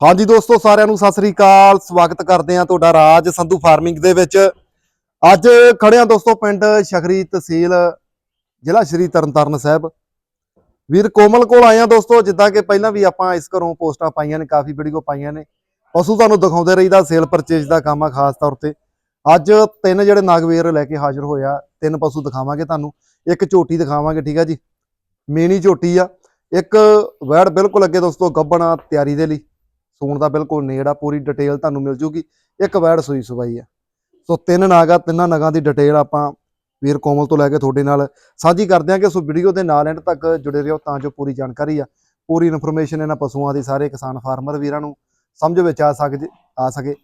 ਹਾਂਜੀ ਦੋਸਤੋ, ਸਾਰਿਆਂ ਨੂੰ ਸਤਿ ਸ੍ਰੀ ਅਕਾਲ। ਸਵਾਗਤ ਕਰਦੇ ਹਾਂ ਤੁਹਾਡਾ ਰਾਜ ਸੰਧੂ ਫਾਰਮਿੰਗ ਦੇ ਵਿੱਚ। ਅੱਜ ਖੜੇ ਹਾਂ ਦੋਸਤੋ, ਪਿੰਡ ਸ਼ਖਰੀ ਤਹਿਸੀਲ, ਜ਼ਿਲ੍ਹਾ ਸ਼੍ਰੀ ਤਰਨਤਾਰਨ ਸਾਹਿਬ। ਵੀਰ ਕੋਮਲ ਕੋਲ ਆਏ ਹਾਂ ਦੋਸਤੋ, ਜਿੱਦਾਂ ਕਿ ਪਹਿਲਾਂ ਵੀ ਆਪਾਂ ਇਸ ਘਰੋਂ ਪੋਸਟਾਂ ਪਾਈਆਂ ਨੇ, ਕਾਫੀ ਵੀਡੀਓ ਪਾਈਆਂ ਨੇ। ਪਸ਼ੂ ਤੁਹਾਨੂੰ ਦਿਖਾਉਂਦੇ ਰਹੀਦਾ ਸੇਲ ਪਰਚੇਜ ਦਾ ਕੰਮ ਆ ਖਾਸ ਤੌਰ ਤੇ। ਅੱਜ ਤਿੰਨ ਜਿਹੜੇ ਨਾਗਵੇਰ ਲੈ ਕੇ ਹਾਜ਼ਰ ਹੋਇਆ ਤਿੰਨ ਪਸ਼ੂ ਦਿਖਾਵਾਂਗੇ ਤੁਹਾਨੂੰ। ਇੱਕ ਝੋਟੀ ਦਿਖਾਵਾਂਗੇ, ਠੀਕ ਆ ਜੀ। ਮੀਨੀ ਝੋਟੀ ਆ। ਇੱਕ ਵੈੜ ਬਿਲਕੁਲ ਅੱਗੇ ਦੋਸਤੋ, ਗੱਬਣਾ ਤਿਆਰੀ ਦੇ ਲਈ। ਸੂਣ ਦਾ ਬਿਲਕੁਲ ਨੇੜ ਆ, ਪੂਰੀ ਡਿਟੇਲ ਤੁਹਾਨੂੰ ਮਿਲ ਜੂਗੀ। ਇੱਕ ਵੈੜ ਸੂਈ ਸਵਾਈ ਆ। ਸੋ ਤਿੰਨ ਨਾਗਾ, ਤਿੰਨਾਂ ਨਗਾਂ ਦੀ ਡਿਟੇਲ ਆਪਾਂ ਵੀਰ ਕੋਮਲ ਤੋਂ ਲੈ ਕੇ ਤੁਹਾਡੇ ਨਾਲ ਸਾਂਝੀ ਕਰਦੇ ਹਾਂ ਕਿ ਸੋ ਵੀਡੀਓ ਦੇ ਨਾਲ ਐਂਡ ਤੱਕ ਜੁੜੇ ਰਹੋ ਤਾਂ ਜੋ ਪੂਰੀ ਜਾਣਕਾਰੀ ਆ, ਪੂਰੀ ਇਨਫੋਰਮੇਸ਼ਨ ਇਹਨਾਂ ਪਸ਼ੂਆਂ ਦੀ ਸਾਰੇ ਕਿਸਾਨ ਫਾਰਮਰ ਵੀਰਾਂ ਨੂੰ ਸਮਝ ਵਿੱਚ ਆ ਸਕੇ ਆ ਸਕੇ।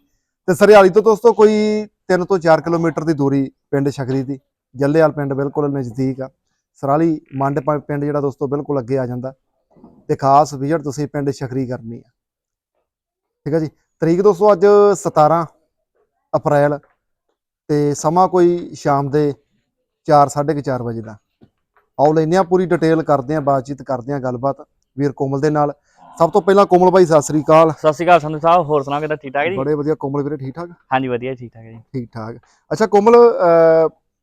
ਤੇ ਸਰਿਆਲੀ ਤੋਂ ਦੋਸਤੋ ਕੋਈ 3 ਤੋਂ 4 ਕਿਲੋਮੀਟਰ ਦੀ ਦੂਰੀ ਪਿੰਡ ਸ਼ਕਰੀ ਦੀ, ਜੱਲੇਵਾਲ ਪਿੰਡ ਬਿਲਕੁਲ ਨਜ਼ਦੀਕ ਆ। ਸਰਾਲੀ ਮੰਡ ਪਿੰਡ ਜਿਹੜਾ ਦੋਸਤੋ ਬਿਲਕੁਲ ਅੱਗੇ ਆ ਜਾਂਦਾ। ਤੇ ਖਾਸ ਵਿਜ਼ਿਟ ਤੁਸੀਂ ਪਿੰਡ ਸ਼ਕਰੀ ਕਰਨੀ ਆ। ਠੀਕ ਹੈ ਜੀ। ਤਰੀਕ ਦੋਸਤੋ ਅੱਜ 17 ਅਪ੍ਰੈਲ ਤੇ ਸਮਾਂ ਕੋਈ ਸ਼ਾਮ ਦੇ 4:30 ਵਜੇ ਦਾ। ਆਓ ਲੈਨੇ ਆ ਪੂਰੀ ਡਿਟੇਲ ਕਰਦੇ ਆ ਬਾਤਚੀਤ ਕਰਦੇ ਆ ਗੱਲਬਾਤ ਵੀਰ ਕੋਮਲ ਦੇ ਨਾਲ। ਸਭ ਤੋਂ ਪਹਿਲਾਂ ਕੋਮਲ ਭਾਈ ਸਤਿ ਸ੍ਰੀ ਅਕਾਲ। ਸਤਿ ਸ਼੍ਰੀ ਅਕਾਲ ਸੰਧੂ ਸਾਹਿਬ ਹੋਰ ਸੁਣਾਓ ਕਿਦਾਂ ਠੀਕ ਠਾਕ ਜੀ? ਬੜੇ ਵਧੀਆ ਕੋਮਲ ਵੀਰੇ ਠੀਕ ਠਾਕ ਹਾਂਜੀ ਵਧੀਆ ਠੀਕ ਠਾਕ ਜੀ। ਠੀਕ ਠਾਕ ਅੱਛਾ ਕੋਮਲ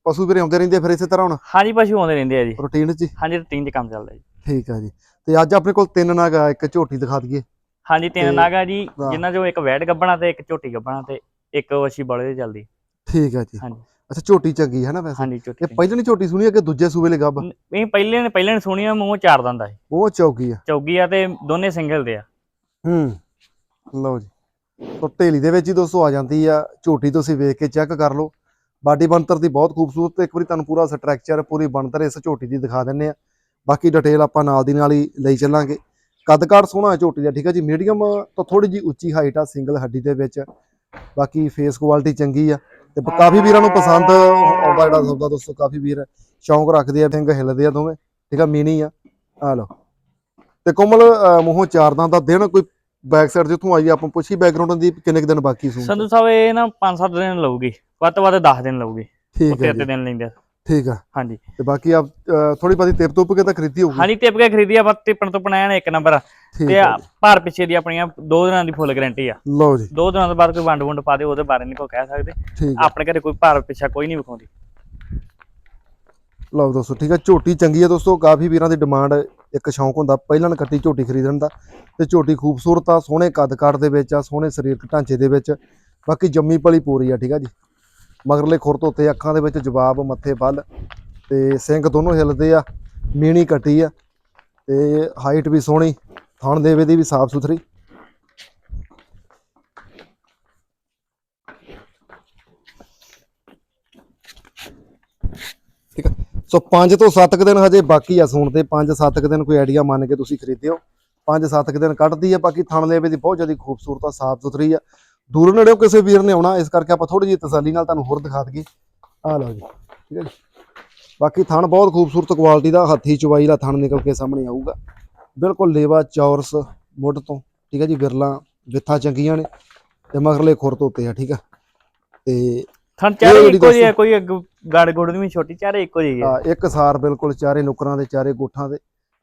ਪਸ਼ੂ ਵੀਰੇ ਆਉਂਦੇ ਰਹਿੰਦੇ ਆ ਫਿਰ ਇਸੇ ਤਰ੍ਹਾਂ ਹੁਣ? ਹਾਂਜੀ ਪਸ਼ੂ ਆਉਂਦੇ ਰਹਿੰਦੇ ਆ ਜੀ। ਰੂਟੀਨ 'ਚ? ਹਾਂਜੀ ਰੂਟੀਨ 'ਚ ਕੰਮ ਚੱਲਦਾ ਜੀ। ਠੀਕ ਆ ਜੀ। ਤੇ ਅੱਜ ਆਪਣੇ ਕੋਲ ਤਿੰਨ ਨਗ ਇੱਕ ਝੋਟੀ ਦਿਖਾ ਦਈਏ। ਹਾਂਜੀ ਤਿੰਨ ਨਾਗਾ ਜੀ ਵਾਹ। ਜਿਨ੍ਹਾਂ ਚੋਂ ਇੱਕ ਵੈੜ ਗੱਬਣਾ ਤੇ ਇੱਕ ਝੋਟੀ ਗੱਬਣਾ ਤੇ ਇੱਕ ਵਸ਼ੀ ਬੜੇ ਦੇ ਚੱਲਦੀ। ਠੀਕ ਆ ਜੀ। ਹਾਂਜੀ। ਅੱਛਾ ਝੋਟੀ ਚੰਗੀ ਹੈ ਨਾ ਵੈਸੇ? ਹਾਂਜੀ ਝੋਟੀ ਇਹ ਪਹਿਲਾਂ ਨਹੀਂ ਝੋਟੀ ਸੁਣੀ ਅੱਗੇ ਦੂਜੇ ਸੂਬੇ ਲਈ ਗੱਬ ਇਹ ਪਹਿਲੇ ਨੇ ਪਹਿਲੇ ਨੇ ਸੁਣੀ ਆ ਮੂੰਹ ਚਾਰ ਦੰਦਾ ਸੀ ਉਹ ਚੌਕੀ ਆ। ਚੌਗੀ ਆ ਤੇ ਦੋਨੇ ਸਿੰਗਲ ਦੇ ਆ। ਹੂੰ ਲਓ ਜੀ। ਤੋ ਢੇਲੀ ਦੇ ਵਿੱਚ ਹੀ ਦੋਸਤੋ ਆ ਜਾਂਦੀ ਆ ਝੋਟੀ ਤੁਸੀਂ ਵੇਖ ਕੇ ਚੈੱਕ ਕਰ ਲਓ। ਬਾਡੀ ਬਣਤਰ ਦੀ ਬਹੁਤ ਖੂਬਸੂਰਤ ਤੇ ਇੱਕ ਵਾਰੀ ਤੁਹਾਨੂੰ ਪੂਰਾ ਸਟਰਕਚਰ ਪੂਰੀ ਬਣਤਰ ਇਸ ਝੋਟੀ ਦੀ ਦਿਖਾ ਦਿੰਨੇ ਆ। ਬਾਕੀ ਡਿਟੇਲ ਆਪਾਂ ਨਾਲ ਦੀ ਨਾਲ ਹੀ ਲਈ ਚੱਲਾਂਗੇ। ਕੱਦ ਕਾਠ ਸੋਹਣਾ ਝੋਟੀ ਦਾ ਠੀਕ ਹੈ ਜੀ? ਮੀਡੀਅਮ ਤੋਂ ਥੋੜੀ ਜੀ ਉੱਚੀ ਹਾਈਟ ਆ ਸਿੰਗਲ ਹੱਡੀ ਦੇ ਵਿੱਚ। ਬਾਕੀ ਫੇਸ ਕੁਆਲਿਟੀ ਚੰਗੀ ਆ ਤੇ ਕਾਫੀ ਵੀਰਾਂ ਨੂੰ ਪਸੰਦ ਆਉਂਦਾ ਜਿਹੜਾ ਸੌਦਾ ਦੋਸਤੋ ਕਾਫੀ ਵੀਰ ਸ਼ੌਂਕ ਰੱਖਦੇ ਆ ਸਿੰਘ ਹਿੱਲਦੇ ਆ ਦੋਵੇਂ ਠੀਕ ਆ? ਮੀਨੀ ਆ। ਆ ਲਓ। ਤੇ ਕੋਮਲ ਮੂੰਹੋਂ ਚਾਰ ਦੰਦ ਦਾ ਦਿਨ ਕੋਈ ਬੈਕ ਸਾਈਡ ਜਿੱਥੋਂ ਆਈ ਆਪਾਂ ਪੁੱਛੀ ਬੈਕਗ੍ਰਾਉਂਡ ਦੀ ਕਿੰਨੇ ਕੁ ਦਿਨ ਬਾਕੀ ਸੂ ਸੰਧੂ ਸਾਹਿਬ ਇਹ ਨਾ 5-7 ਦਿਨ ਲਊਗੀ ਵੱਧ ਤੋਂ ਵੱਧ 10 ਦਿਨ ਲਊਗੀ ਠੀਕ ਹੈ ਅੱਤੇ ਜੀ। ਦਿਨ ਲੈਂਦੇ ਆ। ਠੀਕ ਆ। ਹਾਂਜੀ। ਤੇ ਬਾਕੀ ਆਪ ਥੋੜੀ ਬਾਦੀ ਟਿਪ ਟੁਪ ਕੇ ਤਾਂ ਖਰੀਦੀ ਹੋਊਗੀ। ਹਾਂਜੀ ਟਿਪ ਕੇ ਖਰੀਦੀ ਆ ਬਸ ਟਿਪਣ ਤੋਂ ਬਣਾਇਆ ਨੇ ਇੱਕ ਨੰਬਰ। ਤੇ ਆ ਭਾਰ ਪਿੱਛੇ ਦੀ ਆਪਣੀਆਂ ਦੋ ਦਿਨਾਂ ਦੀ ਫੁੱਲ ਗਾਰੰਟੀ ਆ। ਲਓ ਜੀ। ਦੋ ਦਿਨਾਂ ਤੋਂ ਬਾਅਦ ਕੋਈ ਵੰਡ ਵੰਡ ਪਾ ਦੇ ਉਹਦੇ ਬਾਰੇ ਨਹੀਂ ਕੋਈ ਕਹਿ ਸਕਦੇ। ਆ। ਆਪਣੇ ਘਰੇ ਕੋਈ ਭਾਰ ਪਿੱਛਾ ਕੋਈ ਨਹੀਂ ਵਿਖਾਉਂਦੀ। ਲਓ ਦੋਸਤੋ ਠੀਕ ਆ ਝੋਟੀ ਚੰਗੀ ਹੈ ਦੋਸਤੋ ਕਾਫੀ ਵੀਰਾਂ ਦੀ ਡਿਮਾਂਡ ਇੱਕ ਸ਼ੌਂਕ ਹੁੰਦਾ ਪਹਿਲਾਂ ਕੱਟੀ ਝੋਟੀ ਖਰੀਦਣ ਦਾ। ਤੇ ਝੋਟੀ ਖੂਬਸੂਰਤ ਆ ਸੋਹਣੇ ਕੱਦ ਕਾਠ ਦੇ ਵਿੱਚ ਆ ਸੋਹਣੇ ਸਰੀਰਕ ਢਾਂਚੇ ਦੇ ਵਿੱਚ। ਬਾਕੀ ਜੰਮੀ ਪਲੀ ਪੂਰੀ ਆ ਠੀਕ ਆ ਜੀ। ਮਗਰਲੇ ਖੁਰ ਤੋਂ ਉੱਤੇ ਅੱਖਾਂ ਦੇ ਵਿੱਚ ਜਵਾਬ, ਮੱਥੇ ਵੱਲ ਤੇ ਸਿੰਘ ਦੋਨੋਂ ਹਿੱਲਦੇ ਆ, ਮੀਣੀ ਕੱਟੀ ਆ ਤੇ ਹਾਈਟ ਵੀ ਸੋਹਣੀ, ਥਣ ਦੇਵੇ ਦੀ ਵੀ ਸਾਫ਼ ਸੁਥਰੀ। ਠੀਕ ਹੈ ਸੋ 5 ਤੋਂ 7 ਕੁ ਦਿਨ ਹਜੇ ਬਾਕੀ ਆ ਸੂਣ ਤੇ 5-7 ਕੁ ਦਿਨ ਕੋਈ ਆਈਡੀਆ ਮੰਨ ਕੇ ਤੁਸੀਂ ਖਰੀਦਿਓ। 5-7 ਕੁ ਦਿਨ ਕੱਢਦੀ ਆ, ਬਾਕੀ ਥਣ ਲੇਵੇ ਦੀ ਬਹੁਤ ਜ਼ਿਆਦਾ ਖੂਬਸੂਰਤ ਆ, ਸਾਫ਼ ਸੁਥਰੀ ਆ। ਦੂਰ ਨੇੜਿਓ ਕਿਸੇ ਵੀਰ ਨੇ ਆਉਣਾ ਇਸ ਕਰਕੇ ਆਪਾਂ ਥੋੜੀ ਜਿਹੀ ਤਸੱਲੀ ਨਾਲ ਤੁਹਾਨੂੰ ਹੋਰ ਦਿਖਾ ਦਈਏ। ਆ ਲਓ ਜੀ ਠੀਕ ਹੈ ਜੀ। ਬਾਕੀ ਥਣ ਬਹੁਤ ਖੂਬਸੂਰਤ ਕੁਆਲਿਟੀ ਦਾ ਹੱਥੀ ਚਵਾਈ ਦਾ ਥਣ ਨਿਕਲ ਕੇ ਸਾਹਮਣੇ ਆਊਗਾ। ਬਿਲਕੁਲ ਲੇਵਾ ਚੌਰਸ ਮੁੱਢ ਤੋਂ ਠੀਕ ਹੈ ਜੀ ਵਿਰਲਾ ਵਿੱਥਾਂ ਚੰਗੀਆਂ ਨੇ ਤੇ ਮਗਰਲੇ ਖੁਰ ਤੋਂ ਉੱਤੇ ਆ ਠੀਕ ਆ ਤੇ ਥਣ ਚਾਰੇ ਇੱਕੋ ਜਿਹੇ। ਕੋਈ ਗੜ ਗੁੜ ਦੀ ਵੀ ਛੋਟੀ ਚਾਰੇ ਇੱਕੋ ਜਿਹੀ ਆ। ਇੱਕ ਸਾਰ ਬਿਲਕੁਲ ਚਾਰੇ ਨੁਕਰਾਂ ਦੇ ਚਾਰੇ ਗੋਠਾਂ ਦੇ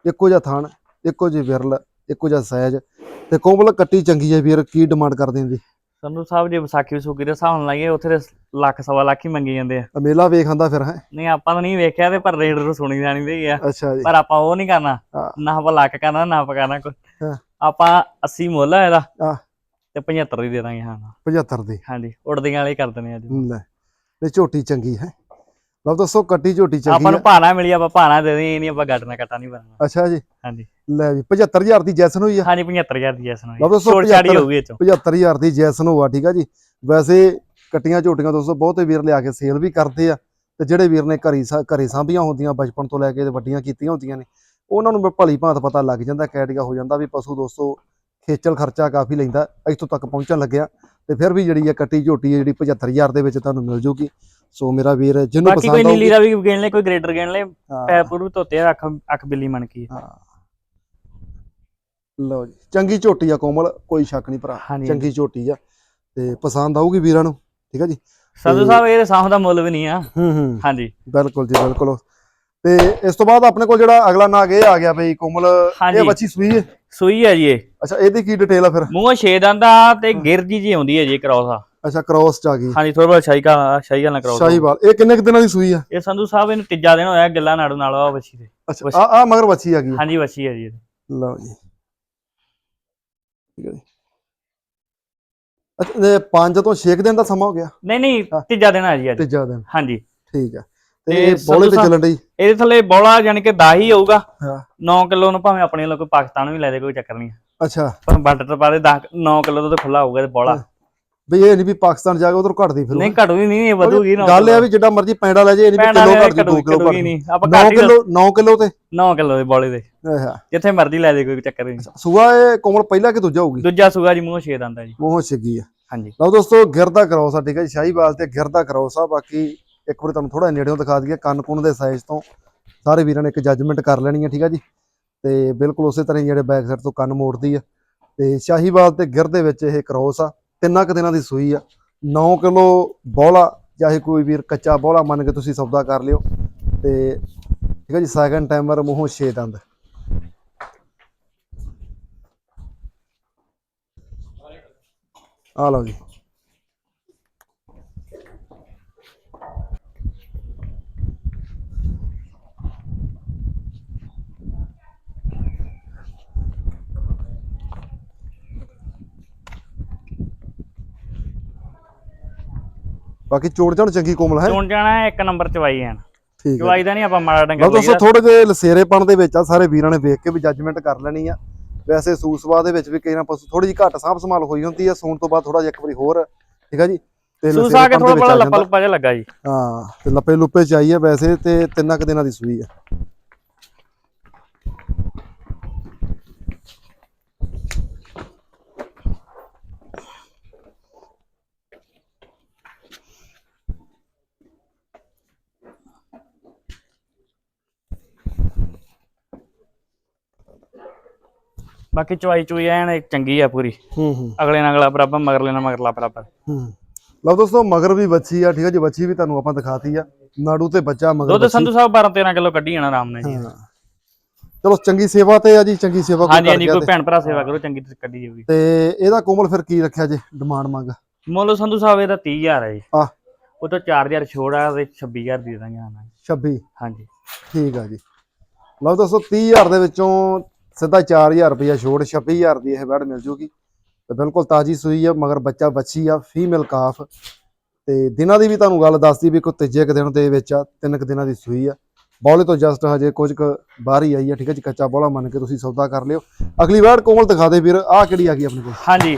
ਇੱਕੋ ਜਿਹਾ ਥਣ ਇੱਕੋ ਜਿਹੀ ਵਿਰਲ ਇੱਕੋ ਜਿਹਾ ਸਾਈਜ਼ ਤੇ ਕੋਮਲ ਕੱਟੀ ਚੰਗੀ ਹੈ ਵੀਰ ਕੀ ਡਿਮਾਂਡ ਕਰਦੇ ਨੇ ਸੰਧੂ ਸਾਹਿਬ ਜੇ ਵਿਸਾਖੀ ਵਿਸੂਖੀ ਦੇ ਹਿਸਾਬ ਨਾਲ ਲਾਈਏ ਉੱਥੇ ਲੱਖ ਸਵਾ ਲੱਖ ਹੀ ਮੰਗੀ ਜਾਂਦੇ ਆ। ਮੇਲਾ ਵੇਖ ਆਂਦਾ ਫਿਰ ਹੈ? ਨਹੀਂ ਆਪਾਂ ਤਾਂ ਨਹੀਂ ਵੇਖਿਆ ਤੇ ਪਰ ਰੇਟ ਤੋਂ ਸੁਣੀ ਜਾਣੀ ਦੇ ਆ। ਅੱਛਾ ਜੀ। ਪਰ ਆਪਾਂ ਉਹ ਨਹੀਂ ਕਰਨਾ। ਨਾ ਆਪਾਂ ਲੱਖ ਕਰਨਾ ਨਾ ਆਪਾਂ ਕਰਨਾ ਕੋਈ। ਆਪਾਂ 80 ਮੁੱਲ ਆ ਇਹਦਾ। ਤੇ 75 ਦੀ ਦੇ ਦਾਂਗੇ ਹਾਂ। 75 ਦੀ। ਹਾਂਜੀ ਉੜਦੀਆਂ ਵਾਲੇ ਕਰ ਦਿੰਦੇ ਅੱਜ। ਲੈ। ਤੇ ਝੋਟੀ ਚੰਗੀ ਹੈ? ਲਓ ਦੱਸੋ ਕੱਟੀ ਝੋਟੀ ਚੰਗੀ ਆਪਾਂ ਨੂੰ ਹੈ। ਭਾਣਾ ਮਿਲੀ ਆਪਾਂ ਭਾਣਾ ਦੇ ਦੇ ਨਹੀਂ ਆਪਾਂ ਗੱਡ ਨਾ ਕੱਟਾ ਨਹੀਂ ਬਣਨਾ। ਅੱਛਾ ਜੀ। ਹਾਂਜੀ। ਲੈ ਵੀ 75000 ਦੀ ਜੈਸਨ ਹੋਈ ਆ। ਹਾਂਜੀ 75000 ਦੀ ਐਸ ਨੂੰ ਲਓ ਦੋਸਤੋ, ਛੋਟ ਛਾੜੀ 75 ਹੋਊਗੀ ਇਹ ਚੋਂ। 75000 ਦੀ ਜੈਸਨ ਹੋਆ ਠੀਕ ਆ ਜੀ। ਵੈਸੇ ਕੱਟੀਆਂ ਝੋਟੀਆਂ ਦੋਸਤੋ ਬਹੁਤੇ ਵੀਰ ਲਿਆ ਕੇ ਸੇਲ ਵੀ ਕਰਦੇ ਆ ਤੇ ਜਿਹੜੇ ਵੀਰ ਨੇ ਘਰੀ ਘਰੇ ਸਾਂਭੀਆਂ ਹੁੰਦੀਆਂ ਬਚਪਨ ਤੋਂ ਲੈ ਕੇ ਤੇ ਵੱਡੀਆਂ ਕੀਤੀਆਂ ਹੁੰਦੀਆਂ ਨੇ ਉਹਨਾਂ ਨੂੰ ਭਲੀ ਭਾਂਤ ਪਤਾ ਲੱਗ ਜਾਂਦਾ ਕੈਟੀਆ ਹੋ ਜਾਂਦਾ ਵੀ ਪਸ਼ੂ ਦੋਸਤੋ ਖੇਚਲ ਖਰਚਾ ਕਾਫੀ ਲੈਂਦਾ ਇੱਥੋਂ ਤੱਕ ਪਹੁੰਚਣ ਲੱਗਿਆ ਤੇ ਫਿਰ ਵੀ ਜਿਹੜੀ ਆ ਕੱਟੀ ਝੋਟੀ ਹੈ ਜਿਹੜੀ 75000 ਦੇ ਵਿੱਚ ਤੁਹਾਨੂੰ ਮਿਲ ਜੂਗੀ। ਸੋ ਮੇਰਾ ਵੀਰ ਜਿਹਨੂੰ ਬਾਕੀ ਕੋਈ ਪਸੰਦ ਨੀਲੀ ਆਊਗੀ ਦਾ ਵੀ ਗਿਣ ਲੈ ਕੋਈ ਗ੍ਰੇਡਰ ਗਿਣ ਲੈ ਹਾਂ, ਪੈ ਪੂਰੂ ਧੋਤੇ ਆ, ਅੱਖ ਅੱਖ ਬਿੱਲੀ ਮਣ ਕੀ ਹਾਂ। ਲਓ ਜੀ ਚੰਗੀ ਝੋਟੀ ਆ ਕੋਮਲ ਕੋਈ ਸ਼ੱਕ ਨਹੀਂ ਭਰਾ ਹਾਂਜੀ ਚੰਗੀ ਝੋਟੀ ਆ ਤੇ ਪਸੰਦ ਆਊਗੀ ਵੀਰਾਂ ਨੂੰ ਠੀਕ ਆ ਜੀ? ਸੰਧੂ ਸਾਹਿਬ ਇਹ ਸਾਹ ਦਾ ਮੁੱਲ ਵੀ ਨਹੀਂ ਆ। ਹੂੰ ਹੂੰ। ਹਾਂਜੀ। ਬਿਲਕੁਲ ਜੀ ਬਿਲਕੁਲ। ਤੇ ਇਸ ਤੋਂ ਬਾਅਦ ਆਪਣੇ ਕੋਲ ਜਿਹੜਾ ਅਗਲਾ ਨਾਗ ਇਹ ਆ ਗਿਆ ਬਈ ਕੋਮਲ ਹਾਂਜੀ। ਇਹ ਬੱਚੀ ਸੂਈ ਹੈ ਸੂਈ ਹੈ ਜੀ ਇਹ। ਅੱਛਾ ਇਹਦੀ ਕੀ ਡਿਟੇਲ ਆ ਫਿਰ? ਮੂੰਹ ਛੇ ਦੰਦ ਆ ਤੇ ਗਿਰਜੀ ਜੀ ਆਉਂਦੀ ਹੈ ਜੀ ਕ੍ਰੋਸ ਆ। ਅੱਛਾ ਕ੍ਰੋਸ ਚ ਆ ਗਈ। ਹਾਂਜੀ ਥੋੜਾ ਬਹੁਤ ਸ਼ਾਹੀ ਕਾ ਸ਼ਾਹੀ ਨਾਲ ਕ੍ਰੋਸ ਸ਼ਾਹੀਵਾਲ ਇਹ ਕਿੰਨੇ ਕੁ ਦਿਨਾਂ ਦੀ ਸੂਈ ਆ? ਇਹ ਸੰਧੂ ਸਾਹਿਬ ਇਹਨੂੰ ਤੀਜਾ ਦਿਨ ਹੋਇਆ ਗੱਲਾਂ ਨਾੜੂ ਨਾਲ ਆ ਵੱਛੀ ਦੇ। ਅੱਛਾ। ਆ ਆ ਮਗਰ ਵੱਛੀ ਆ ਗਈ। ਹਾਂਜੀ ਵੱਛੀ ਹੈ ਜੀ। ਲਓ ਜੀ। ਠੀਕ ਹੈ ਜੀ। ਅੱਛਾ ਇਹ ਪੰਜ ਤੋਂ 6 ਦਿਨ ਦਾ ਸਮਾਂ ਹੋ ਗਿਆ? ਨਹੀਂ ਨਹੀਂ। ਤੀਜਾ ਦਿਨ ਆ ਜੀ ਅੱਜ। ਤੀਜਾ ਦਿਨ। ਹਾਂਜੀ। ਠੀਕ ਹੈ ਤੇ ਤੇ ਬੋਲੇ ਤੇ ਚੱਲਣ ਡਈ? ਇਹਦੇ ਥੱਲੇ ਬੌਲਾ ਯਾਨੀ ਕਿ 10 ਹੀ ਹੋਊਗਾ। ਹਾਂ। 9 ਕਿਲੋ ਨੂੰ ਭਾਵੇਂ ਆਪਣੇ ਵੱਲੋਂ ਕੋਈ ਪਾਕਿਸਤਾਨ ਵੀ ਲੈ ਦੇ ਕੋਈ ਚੱਕਰ ਨਹੀਂ ਅੱਛਾ। ਪਰ ਬਾਰਡਰ ਪਾ ਦੇ 10 9 ਕਿਲੋ ਤੋਂ ਖੁੱਲਾ ਹੋਊਗਾ ਤੇ ਬੌਲਾ। ਵੀ ਇਹ ਨਹੀਂ ਵੀ ਪਾਕਿਸਤਾਨ ਜਾ ਕੇ ਉਧਰ ਘਟਦੀ ਫਿਰ ਨਹੀਂ ਘਟੂਗੀ ਨਹੀਂ ਇਹ ਵਧੂਗੀ ਨਾ ਗੱਲ ਇਹ ਆ ਵੀ ਜਿੱਡਾ ਮਰਜ਼ੀ ਪੈਂਡਾ ਲੈ ਜੇ ਇਹ ਨਹੀਂ ਵੀ ਕਿਲੋ ਘਟ ਜੂ 2 ਕਿਲੋ ਘਟ ਨਹੀਂ। ਆਪਾਂ 9 ਘੱਟ ਹੀ ਕਿਲੋ 9 ਕਿਲੋ ਤੇ? 9 ਕਿਲੋ ਦੇ ਬੌਲੇ ਦੇ। ਜਿੱਥੇ ਮਰਜ਼ੀ ਲੈ ਦੇ ਕੋਈ ਚੱਕਰ ਨਹੀਂ। ਸੂਆ ਇਹ ਕੋਮਲ ਪਹਿਲਾਂ ਕਿ ਦੂਜਾ ਹੋਊਗੀ ਦੂਜਾ ਸੂਗਾ ਜੀ ਮੂੰਹ ਛੇ ਦੰਦ ਜੀ। ਮੂੰਹ ਛਿੱਗੀ ਆ? ਹਾਂਜੀ। ਲਓ ਦੋਸਤੋ ਗਿਰਦਾ ਕਰੋਸ ਆ ਠੀਕ ਹੈ ਜੀ ਸ਼ਾਹੀਵਾਲ ਤੇ ਗਿਰਦਾ ਕਰੋਸ ਆ ਬਾਕੀ ਇੱਕ ਵਾਰੀ ਤੁਹਾਨੂੰ ਥੋੜਾ ਨੇੜਿਓਂ ਦਿਖਾ ਦਈਏ ਕੰਨ ਕੁੰਨ ਦੇ ਸਾਈਜ਼ ਤੋਂ। ਸਾਰੇ ਵੀਰਾਂ ਨੇ ਇੱਕ ਜੱਜਮੈਂਟ ਕਰ ਲੈਣੀ ਹੈ ਠੀਕ ਹੈ ਜੀ? ਤੇ ਬਿਲਕੁਲ ਉਸੇ ਤਰ੍ਹਾਂ ਜਿਹੜੇ ਬੈਕ ਸਾਈਡ ਤੋਂ ਕੰਨ ਮੋੜਦੀ ਆ। ਤੇ ਸ਼ਾਹੀਵਾਲ ਤੇ ਗਿਰ ਦੇ ਵਿੱਚ ਇਹ ਕਰੋਸ ਆ ਤਿੰਨਾਂ ਕੁ ਦਿਨਾਂ ਦੀ ਸੂਈ ਆ। 9 ਕਿਲੋ ਬੋਲਾ, ਚਾਹੇ ਕੋਈ ਵੀਰ ਕੱਚਾ ਬੋਲਾ ਮੰਨ ਕੇ ਤੁਸੀਂ ਸੌਦਾ ਕਰ ਲਿਓ। ਤੇ ਠੀਕ ਹੈ ਜੀ ਸੈਕੰਡ ਟਾਈਮਰ ਮੂੰਹੋਂ 6 ਦੰਦ। ਆ ਲਓ ਜੀ। ਬਾਕੀ ਚੋੜ ਚਾਣ ਚੰਗੀ ਕੋਮਲ ਹੈ। ਚੋਣ ਜਾਣਾ ਇੱਕ ਨੰਬਰ ਚਵਾਈ ਐਨ। ਠੀਕ ਹੈ। ਚਵਾਈ ਦਾ ਨਹੀਂ ਆਪਾਂ ਮਾੜਾ ਡੰਗਰ ਲਓ ਦੋਸਤੋ। ਥੋੜੇ ਜਿਹੇ ਲਸੇਰੇਪਣ ਦੇ ਵਿੱਚ ਆ ਸਾਰੇ ਵੀਰਾਂ ਨੇ ਵੇਖ ਕੇ ਵੀ ਜੱਜਮੈਂਟ ਕਰ ਲੈਣੀ ਆ। ਵੈਸੇ ਸੂਸਵਾ ਦੇ ਵਿੱਚ ਵੀ ਕਈ ਨਾ ਪਸ਼ੂ ਥੋੜੀ ਜਿਹੀ ਘੱਟ ਸਾਂਭ ਸੰਭਾਲ ਹੋਈ ਹੁੰਦੀ ਆ ਸੂਣ ਤੋਂ ਬਾਅਦ ਥੋੜਾ ਜਿਹਾ ਇੱਕ ਵਾਰੀ ਹੋਰ ਠੀਕ ਆ ਜੀ? ਤੇ ਸੂਸਾ ਕੇ ਥੋੜਾ ਬੜਾ ਆ ਲੱਪਾ। ਲੁੱਪਾ ਜਿਹਾ ਲੱਗਾ ਜੀ। ਹਾਂ ਤੇ ਲੱਪੇ ਲੁੱਪੇ ਚਾਹੀਏ ਵੈਸੇ ਤੇ ਤਿੰਨਾਂ ਕੁ ਦਿਨਾਂ ਦੀ ਸੂਈ ਆ। ਬਾਕੀ ਚਵਾਈ ਚੁਈ ਐਨ ਚੰਗੀ ਆ ਪੂਰੀ। ਹੂੰ ਹੂੰ। ਅਗਲੇ ਨਾਲ ਅਗਲਾ ਬਰਾਬਰ ਮਗਰਲੇ ਨਾਲ ਮਗਰਲਾ ਬਰਾਬਰ। ਹੂੰ। ਲਓ ਦੋਸਤੋ ਮਗਰ ਵੀ ਬੱਚੀ ਆ ਠੀਕ ਆ ਜੀ? ਬੱਚੀ ਵੀ ਤੁਹਾਨੂੰ ਆਪਾਂ ਦਿਖਾਤੀ ਆ। ਨਾੜੂ ਤੇ ਬੱਚਾ ਮਗਰ ਦੁੱਧ। ਸੰਧੂ ਸਾਹਿਬ 12 13 ਕਿਲੋ ਕੱਢੀ ਜਾਣਾ ਆਰਾਮ ਨਾਲ ਜੀ। ਹਾਂ। ਚਲੋ ਚੰਗੀ ਸੇਵਾ ਤੇ ਆ ਜੀ ਚੰਗੀ ਸੇਵਾ ਕੋਈ ਹਾਂਜੀ ਕਰ ਹਾਂਜੀ ਕੋਈ ਤੇ। ਭੈਣ ਭਰਾ ਸੇਵਾ ਕਰੋ ਚੰਗੀ ਤਰ੍ਹਾਂ ਕੱਢੀ ਜਾਊਗੀ। ਤੇ ਇਹਦਾ ਕੋਮਲ ਫਿਰ ਕੀ ਰੱਖਿਆ ਜੇ ਡਿਮਾਂਡ ਮੰਗ? ਮੁੱਲ ਸੰਧੂ ਸਾਹਿਬ ਇਹਦਾ 30000 ਹੈ ਜੀ। ਆ ਉਹ ਤੋਂ 4000 ਛੋੜ ਤੇ 26000 ਦੇ ਦਾਂਗੇ ਹਾਂ 26 ਹਾਂਜੀ। ਠੀਕ ਆ ਜੀ। ਲਓ ਦੋਸਤੋ 30000 ਦੇ ਵਿੱਚੋਂ ਸਿੱਧਾ 4000 ਰੁਪਇਆ ਛੋੜ 26000 ਦੀ ਇਹ ਬੈਡ ਮਿਲ ਜੂਗੀ। ਤੇ ਬਿਲਕੁਲ ਤਾਜੀ ਸੂਈ ਆ ਮਗਰ ਬੱਚਾ ਬੱਚੀ ਆ ਫੀਮੇਲ ਕਾਫ ਤੇ ਦਿਨਾਂ ਦੀ ਵੀ ਤੁਹਾਨੂੰ ਗੱਲ ਦੱਸਦੀ ਵੀ ਕੋਈ ਤੀਜੇ ਕੁ ਦਿਨ ਦੇ ਵਿੱਚ ਆ ਤਿੰਨ ਕੁ ਦਿਨਾਂ ਦੀ ਸੂਈ ਆ। ਬੌਲੇ ਤੋਂ ਜਸਟ ਹਜੇ ਕੁਝ ਕੁ ਬਾਹਰ ਹੀ ਆਈ ਆ ਠੀਕ ਹੈ ਜੀ ਕੱਚਾ ਬੌਲਾ ਮੰਨ ਕੇ ਤੁਸੀਂ ਸੌਦਾ ਕਰ ਲਿਓ। ਅਗਲੀ ਵਾਰ ਕੋਮਲ ਦਿਖਾ ਦੇ ਵੀਰ ਆਹ ਕਿਹੜੀ ਆ ਗਈ ਆਪਣੇ ਕੋਲ? ਹਾਂਜੀ।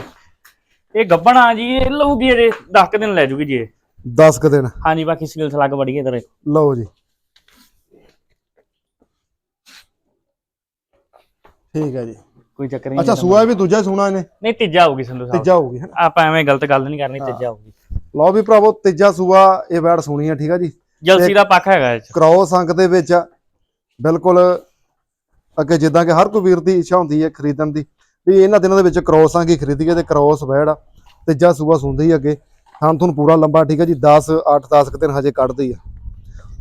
ਇਹ ਗੱਬਣ ਆ ਜੀ ਇਹ ਲਊਗੀ ਅਜੇ 10 ਕੁ ਦਿਨ ਲੈ ਜੂਗੀ ਜੀ ਇਹ। 10 ਕੁ ਦਿਨ। ਹਾਂਜੀ ਬਾਕੀ ਸਕਿੱਲ ਸਲੱਗ ਬੜੀ ਇਧਰ। ਲਓ ਜੀ। ਠੀਕ ਹੈ ਜੀ। ਕੋਈ ਚੱਕਰ ਨਹੀਂ ਅੱਛਾ ਸੂਆ ਵੀ ਦੂਜਾ ਸੂਣਾ ਇਹਨੇ। ਨਹੀਂ ਤੀਜਾ ਹੋਊਗੀ ਸੰਧੂ ਸਾਹਿਬ। ਤੀਜਾ ਹੋਊਗੀ ਹਨਾ? ਆਪਾਂ ਐਵੇਂ ਗਲਤ ਗੱਲ ਨਹੀਂ ਕਰਨੀ ਤੀਜਾ ਹੋਊਗੀ। ਲਓ ਵੀ ਭਰਾਵੋ ਤੀਜਾ ਸੂਆ ਇਹ ਬੈੜ ਸੁਣੀ ਆ ਠੀਕ ਆ ਜੀ। ਜਲਸੀ ਦਾ ਪੱਖ ਹੈਗਾ ਇਹ 'ਚ। ਕ੍ਰੋਸ ਅੰਕ ਦੇ ਵਿੱਚ। ਬਿਲਕੁਲ ਅੱਗੇ ਜਿੱਦਾਂ ਕਿ ਹਰ ਕੋਈ ਵੀਰ ਦੀ ਇੱਛਾ ਹੁੰਦੀ ਹੈ ਖਰੀਦਣ ਦੀ। ਵੀ ਇਹਨਾਂ ਦਿਨਾਂ ਦੇ ਵਿੱਚ ਕ੍ਰੋਸ ਹੀ ਖਰੀਦੀਏ ਤੇ ਕ੍ਰੋਸ ਬੈੜ ਤੀਜਾ ਸੂਆ ਸੁਣਦੀ ਹੀ ਅੱਗੇ। ਹਾਂ ਤੁਹਾਨੂੰ ਪੂਰਾ ਲੰਬਾ ਠੀਕ ਹੈ ਜੀ 10 8 10 ਕੁ ਦਿਨ ਹਜੇ ਕੱਢਦੀ ਆ।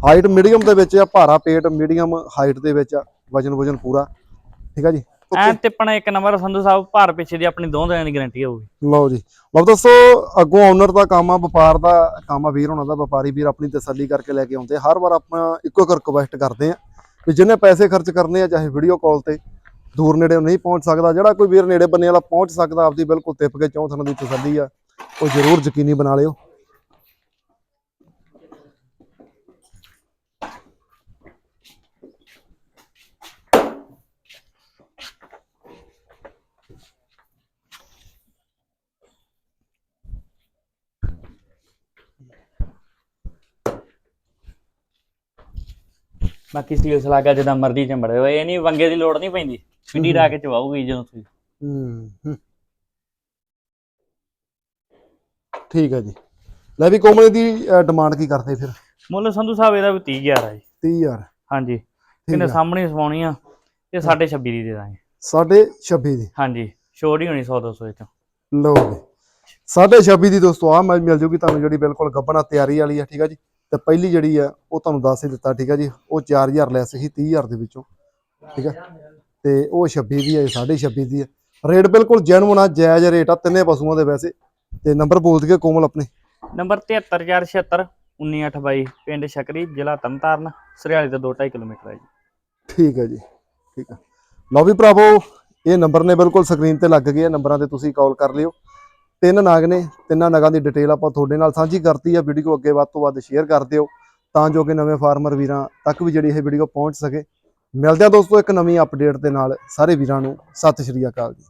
ਹਾਈਟ ਮੀਡੀਅਮ ਦੇ ਵਿੱਚ ਆ ਭਾਰਾ ਪੇਟ ਮੀਡੀਅਮ ਹਾਈਟ ਦੇ ਵਿੱਚ ਆ ਵਜਨ ਵਜਨ ਪੂਰਾ। ਠੀਕ ਆ ਜੀ? ਐਨ ਤਿੱਪਣਾ ਇੱਕ ਨੰਬਰ ਸੰਧੂ ਸਾਹਿਬ ਭਾਰ ਪਿੱਛੇ ਦੀ ਆਪਣੀ ਦੋ ਦਿਨਾਂ ਦੀ ਗਾਰੰਟੀ ਹੋਊਗੀ। ਲਓ ਜੀ। ਲਓ ਦੋਸਤੋ ਅੱਗੋਂ ਓਨਰ ਦਾ ਕੰਮ ਆ ਵਪਾਰ ਦਾ ਕੰਮ ਆ ਵੀਰ ਹੋਣਾ ਦਾ ਵਪਾਰੀ ਵੀਰ ਆਪਣੀ ਤਸੱਲੀ ਕਰਕੇ ਲੈ ਕੇ ਆਉਂਦੇ। ਹਰ ਵਾਰ ਆਪਾਂ ਇੱਕੋ ਇੱਕ ਰਿਕੁਐਸਟ ਕਰਦੇ ਆ ਕਿ ਜਿਹਨੇ ਪੈਸੇ ਖਰਚ ਕਰਨੇ ਆ ਚਾਹੇ ਵੀਡੀਓ ਕਾਲ ਤੇ ਦੂਰ ਨੇੜੇ ਨਹੀਂ ਪਹੁੰਚ ਸਕਦਾ ਜਿਹੜਾ ਕੋਈ ਵੀਰ ਨੇੜੇ ਬੰਨੇ ਵਾਲਾ ਪਹੁੰਚ ਸਕਦਾ ਆਪਦੀ ਬਿਲਕੁਲ ਤਿੱਪ ਕੇ ਚੌਥਣ ਦੀ ਤਸੱਲੀ ਆ ਉਹ ਜ਼ਰੂਰ ਯਕੀਨੀ ਬਣਾ ਲਿਓ। ਬਾਕੀ ਸਟੀਲ ਸਲਾਗਾ ਜਿੱਦਾਂ ਮਰਜ਼ੀ ਚੰਬੜੇ ਹੋਏ ਇਹ ਨਹੀਂ ਵੰਗੇ ਦੀ ਲੋੜ ਨਹੀਂ ਪੈਂਦੀ। ਪਿੰਡੀ ਰਾ ਕੇ ਚਵਾਉਗੀ ਜਦੋਂ ਤੁਸੀਂ। ਹੂੰ ਹੂੰ। ਠੀਕ ਹੈ ਜੀ। ਲੈ ਵੀ ਕੋਮਲੇ ਦੀ ਡਿਮਾਂਡ ਕੀ ਕਰਦੇ ਫਿਰ? ਮੁੱਲ ਸੰਧੂ ਸਾਹਿਬ ਇਹਦਾ ਵੀ 30000 ਹੈ ਜੀ। 30000 ਹਾਂਜੀ। ਕਿੰਨੇ ਸਾਹਮਣੇ ਸਵਾਉਣੀ ਆ ਇਹ 26 ਦੀ ਦੇ ਦਾਂਗੇ। ਸਾਢੇ 26 ਦੀ। ਹਾਂਜੀ। ਛੋੜ ਹੀ ਹੋਣੀ 100 200 ਇਹ ਚੋਂ ਲਓ ਜੀ। ਸਾਢੇ 26 ਦੀ ਦੋਸਤੋ ਆ ਮਿਲ ਜੂਗੀ ਤੁਹਾਨੂੰ ਜਿਹੜੀ ਬਿਲਕੁਲ ਗੱਬਣਾ ਤਿਆਰੀ ਵਾਲੀ ਆ ਠੀਕ ਆ ਜੀ। ਤੇ ਪਹਿਲੀ ਜਿਹੜੀ ਆ ਉਹ ਤੁਹਾਨੂੰ ਦੱਸ ਹੀ ਦਿੱਤਾ ਠੀਕ ਆ ਜੀ? ਉਹ 4000 ਲੈਸ ਸੀ 30000 ਦੇ ਵਿੱਚੋਂ ਠੀਕ ਆ? ਤੇ ਉਹ 26 ਦੀ ਹੈ 26.5 ਦੀ ਹੈ ਰੇਟ ਬਿਲਕੁਲ ਜੈਨੂਨ ਆ ਜਾਇਜ਼ ਰੇਟ ਆ ਤਿੰਨੇ ਪਸ਼ੂਆਂ ਦੇ ਵੈਸੇ। ਤੇ ਨੰਬਰ ਬੋਲ ਦਈਏ ਕੋਮਲ ਆਪਣੇ। ਨੰਬਰ 73476 19822 ਪਿੰਡ ਸ਼ਕਰੀ ਜ਼ਿਲ੍ਹਾ ਤਰਨਤਾਰਨ ਸਰਿਆਲੀ ਤੋਂ 2.5 ਕਿਲੋਮੀਟਰ ਹੈ ਜੀ। ਠੀਕ ਹੈ ਜੀ ਠੀਕ ਹੈ ਲਓ ਵੀ ਭਰਾਵੋ ਇਹ ਨੰਬਰ ਨੇ ਬਿਲਕੁਲ ਸਕਰੀਨ ਤੇ ਲੱਗ ਗਏ ਆ ਨੰਬਰਾਂ ਤੇ ਤੁਸੀਂ ਕਾਲ ਕਰ ਲਿਓ। ਤਿੰਨ ਨਾਗ ਨੇ, ਤਿੰਨਾਂ ਨਗਾਂ ਦੀ ਡਿਟੇਲ ਆਪਾਂ ਤੁਹਾਡੇ ਨਾਲ ਸਾਂਝੀ ਕਰਤੀ ਆ ਵੀਡੀਓ ਅੱਗੇ ਵੱਧ ਤੋਂ ਵੱਧ ਸ਼ੇਅਰ ਕਰ ਦਿਓ, ਤਾਂ ਜੋ ਕਿ ਨਵੇਂ ਫਾਰਮਰ ਵੀਰਾਂ ਤੱਕ ਵੀ ਜਿਹੜੀ ਇਹ ਵੀਡੀਓ ਪਹੁੰਚ ਸਕੇ। ਮਿਲਦੇ ਆ ਦੋਸਤੋ ਇੱਕ ਨਵੀਂ ਅਪਡੇਟ ਦੇ ਨਾਲ, ਸਾਰੇ ਵੀਰਾਂ ਨੂੰ ਸਤਿ ਸ਼੍ਰੀ ਅਕਾਲ ਜੀ।